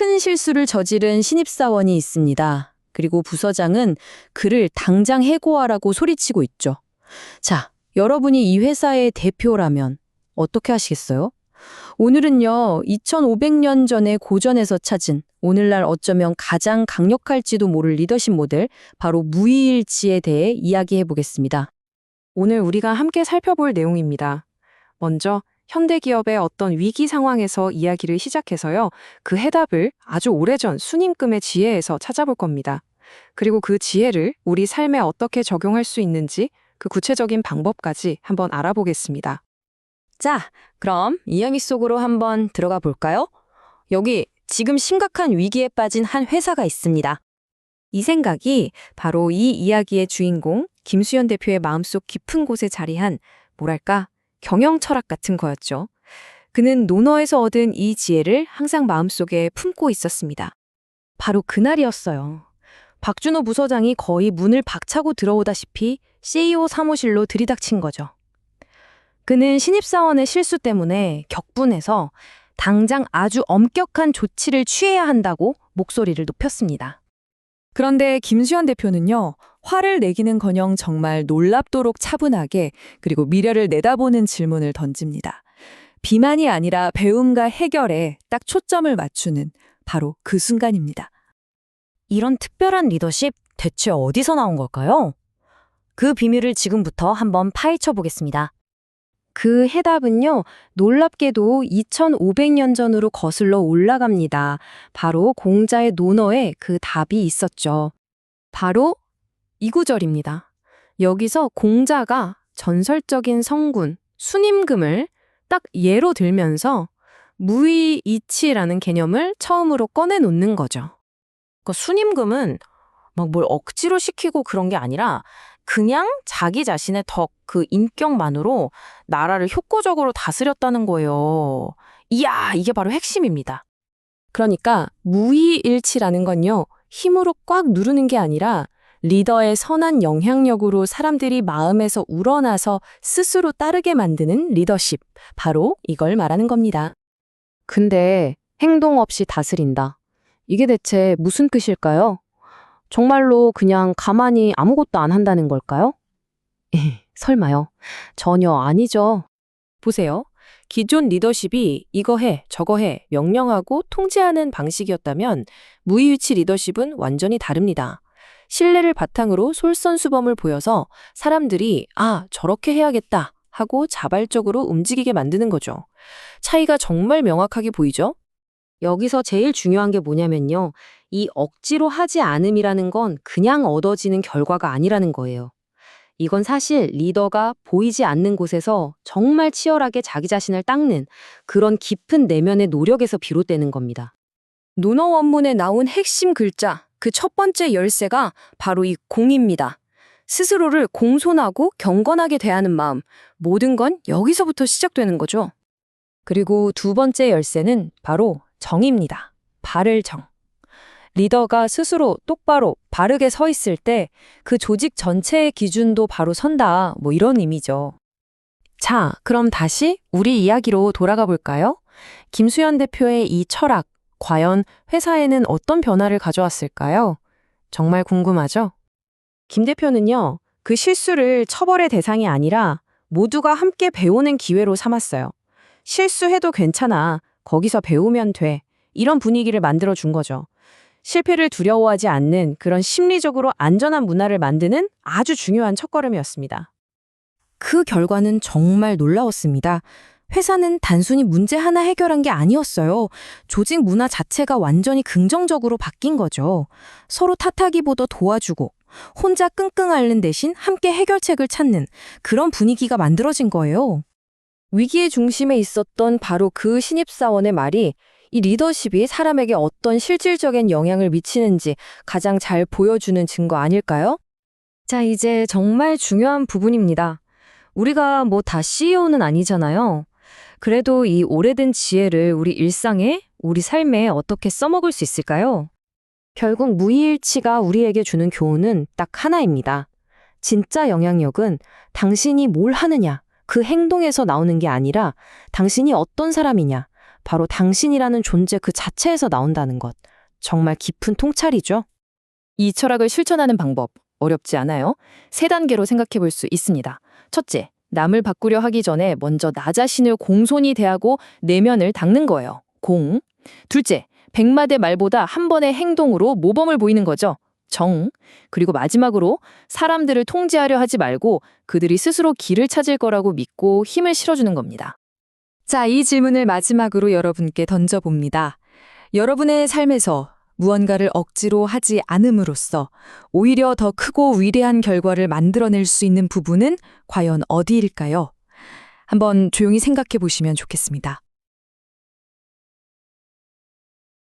큰 실수를 저지른 신입사원이 있습니다. 그리고 부서장은 그를 당장 해고하라고 소리치고 있죠. 자, 여러분이 이 회사의 대표라면 어떻게 하시겠어요? 오늘은요, 2500년 전에 고전에서 찾은 오늘날 어쩌면 가장 강력할지도 모를 리더십 모델, 바로 무의일치에 대해 이야기해 보겠습니다. 오늘 우리가 함께 살펴볼 내용입니다. 먼저 현대 기업의 어떤 위기 상황에서 이야기를 시작해서요. 그 해답을 아주 오래전 순임금의 지혜에서 찾아볼 겁니다. 그리고 그 지혜를 우리 삶에 어떻게 적용할 수 있는지 그 구체적인 방법까지 한번 알아보겠습니다. 자, 그럼 이야기 속으로 한번 들어가 볼까요? 여기 지금 심각한 위기에 빠진 한 회사가 있습니다. 이 생각이 바로 이 이야기의 주인공 김수현 대표의 마음속 깊은 곳에 자리한 뭐랄까 경영 철학 같은 거였죠. 그는 논어에서 얻은 이 지혜를 항상 마음속에 품고 있었습니다. 바로 그날이었어요. 박준호 부서장이 거의 문을 박차고 들어오다시피 CEO 사무실로 들이닥친 거죠. 그는 신입사원의 실수 때문에 격분해서 당장 아주 엄격한 조치를 취해야 한다고 목소리를 높였습니다. 그런데 김수현 대표는요, 화를 내기는커녕 정말 놀랍도록 차분하게 그리고 미래를 내다보는 질문을 던집니다. 비만이 아니라 배움과 해결에 딱 초점을 맞추는 바로 그 순간입니다. 이런 특별한 리더십 대체 어디서 나온 걸까요? 그 비밀을 지금부터 한번 파헤쳐 보겠습니다. 그 해답은요, 놀랍게도 2500년 전으로 거슬러 올라갑니다. 바로 공자의 논어에 그 답이 있었죠. 바로 이 구절입니다. 여기서 공자가 전설적인 성군, 순임금을 딱 예로 들면서 무의이치라는 개념을 처음으로 꺼내놓는 거죠. 그 순임금은 막 뭘 억지로 시키고 그런 게 아니라 그냥 자기 자신의 덕, 그 인격만으로 나라를 효과적으로 다스렸다는 거예요. 이야, 이게 바로 핵심입니다. 그러니까 무의일치라는 건요, 힘으로 꽉 누르는 게 아니라 리더의 선한 영향력으로 사람들이 마음에서 우러나서 스스로 따르게 만드는 리더십. 바로 이걸 말하는 겁니다. 근데 행동 없이 다스린다. 이게 대체 무슨 뜻일까요? 정말로 그냥 가만히 아무것도 안 한다는 걸까요? 에, 설마요. 전혀 아니죠. 보세요. 기존 리더십이 이거 해, 저거 해, 명령하고 통제하는 방식이었다면 무의위치 리더십은 완전히 다릅니다. 신뢰를 바탕으로 솔선수범을 보여서 사람들이 아, 저렇게 해야겠다 하고 자발적으로 움직이게 만드는 거죠. 차이가 정말 명확하게 보이죠? 여기서 제일 중요한 게 뭐냐면요. 이 억지로 하지 않음이라는 건 그냥 얻어지는 결과가 아니라는 거예요. 이건 사실 리더가 보이지 않는 곳에서 정말 치열하게 자기 자신을 닦는 그런 깊은 내면의 노력에서 비롯되는 겁니다. 논어 원문에 나온 핵심 글자, 그 첫 번째 열쇠가 바로 이 공입니다. 스스로를 공손하고 경건하게 대하는 마음, 모든 건 여기서부터 시작되는 거죠. 그리고 두 번째 열쇠는 바로 정입니다. 바를 정. 리더가 스스로 똑바로 바르게 서 있을 때 그 조직 전체의 기준도 바로 선다. 뭐 이런 의미죠. 자, 그럼 다시 우리 이야기로 돌아가 볼까요? 김수현 대표의 이 철학, 과연 회사에는 어떤 변화를 가져왔을까요? 정말 궁금하죠? 김 대표는요, 그 실수를 처벌의 대상이 아니라 모두가 함께 배우는 기회로 삼았어요. 실수해도 괜찮아. 거기서 배우면 돼. 이런 분위기를 만들어 준 거죠. 실패를 두려워하지 않는 그런 심리적으로 안전한 문화를 만드는 아주 중요한 첫걸음이었습니다. 그 결과는 정말 놀라웠습니다. 회사는 단순히 문제 하나 해결한 게 아니었어요. 조직 문화 자체가 완전히 긍정적으로 바뀐 거죠. 서로 탓하기보다 도와주고, 혼자 끙끙 앓는 대신 함께 해결책을 찾는 그런 분위기가 만들어진 거예요. 위기의 중심에 있었던 바로 그 신입사원의 말이 이 리더십이 사람에게 어떤 실질적인 영향을 미치는지 가장 잘 보여주는 증거 아닐까요? 자, 이제 정말 중요한 부분입니다. 우리가 뭐 다 CEO는 아니잖아요. 그래도 이 오래된 지혜를 우리 일상에, 우리 삶에 어떻게 써먹을 수 있을까요? 결국 무의일치가 우리에게 주는 교훈은 딱 하나입니다. 진짜 영향력은 당신이 뭘 하느냐, 그 행동에서 나오는 게 아니라 당신이 어떤 사람이냐, 바로 당신이라는 존재 그 자체에서 나온다는 것. 정말 깊은 통찰이죠. 이 철학을 실천하는 방법 어렵지 않아요? 세 단계로 생각해 볼 수 있습니다. 첫째, 남을 바꾸려 하기 전에 먼저 나 자신을 공손히 대하고 내면을 닦는 거예요. 공. 둘째, 백마대 말보다 한 번의 행동으로 모범을 보이는 거죠. 정. 그리고 마지막으로 사람들을 통제하려 하지 말고 그들이 스스로 길을 찾을 거라고 믿고 힘을 실어주는 겁니다. 자, 이 질문을 마지막으로 여러분께 던져봅니다. 여러분의 삶에서 무언가를 억지로 하지 않음으로써 오히려 더 크고 위대한 결과를 만들어낼 수 있는 부분은 과연 어디일까요? 한번 조용히 생각해 보시면 좋겠습니다.